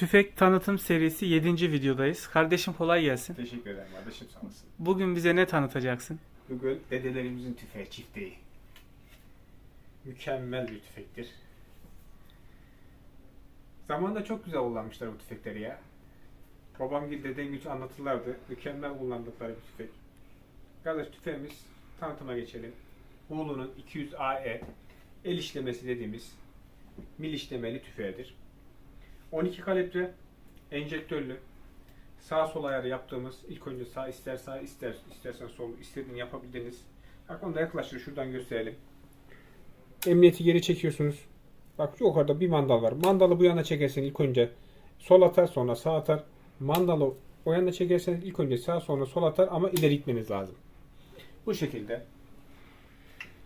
Tüfek tanıtım serisi 7. videodayız. Kardeşim kolay gelsin. Teşekkür ederim kardeşim sağ olasın. Bugün bize ne tanıtacaksın? Bugün dedelerimizin tüfeği çifteği. Mükemmel bir tüfektir. Zamanında çok güzel kullanmışlar bu tüfekleri ya. Babam gibi dedem güç anlatırlardı. Mükemmel kullandıkları bir tüfek. Kardeş tüfeğimiz tanıtıma geçelim. Hulu'nun 200 AE el işlemesi dediğimiz mil işlemeli tüfeğidir. 12 kalibre enjektörlü sağ sol ayarı yaptığımız ilk önce sağ ister sağ ister istersen sol istediğini yapabildiğiniz. Bak onu da yaklaştır şuradan gösterelim. Emniyeti geri çekiyorsunuz. Bak yukarıda bir mandal var. Mandalı bu yana çekersen ilk önce sol atar sonra sağ atar. Mandalı o yana çekerseniz ilk önce sağ sonra sol atar ama ileri gitmeniz lazım. Bu şekilde.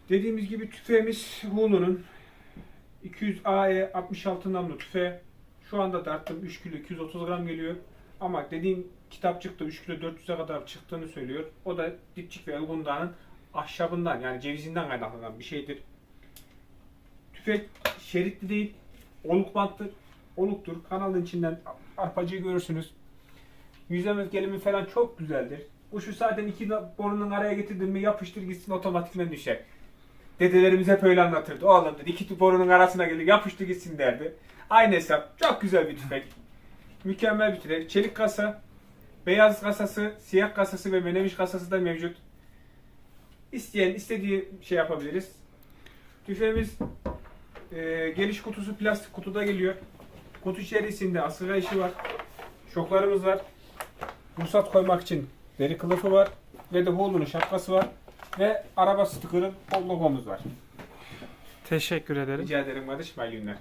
Dediğimiz gibi tüfeğimiz Hulu'nun 200 AE 66 namlu tüfeği. Şu anda darttım 3 kilo 230 gram geliyor. Ama dediğim kitapçıkta 3 kilo 400'e kadar çıktığını söylüyor. O da dipçik ve elgundağın ahşabından yani cevizinden kaynaklanan bir şeydir. Tüfek şeritli değil, oluk banttır. Oluktur. Kanalın içinden arpacıyı görürsünüz. Yüzemez gelimi falan çok güzeldir. Bu şu zaten iki borunun araya getirdin mi yapıştır gitsin otomatikmen düşer. Dedelerimiz hep öyle anlatırdı. Oğlum dedi iki borunun arasına gelir yapıştır gitsin derdi. Aynı hesap. Çok güzel bir tüfek. Mükemmel bir tüfek. Çelik kasa, beyaz kasası, siyah kasası ve menemiş kasası da mevcut. İsteyen istediği şey yapabiliriz. Tüfeğimiz e, geliş kutusu plastik kutuda geliyor. Kutu içerisinde asıra işi var. Şoklarımız var. Ruhsat koymak için deri kılıfı var. Ve de Hulu'nun şapkası var. Ve araba stikeri logomuz var. Teşekkür ederim. Rica ederim kardeşim. İyi günler.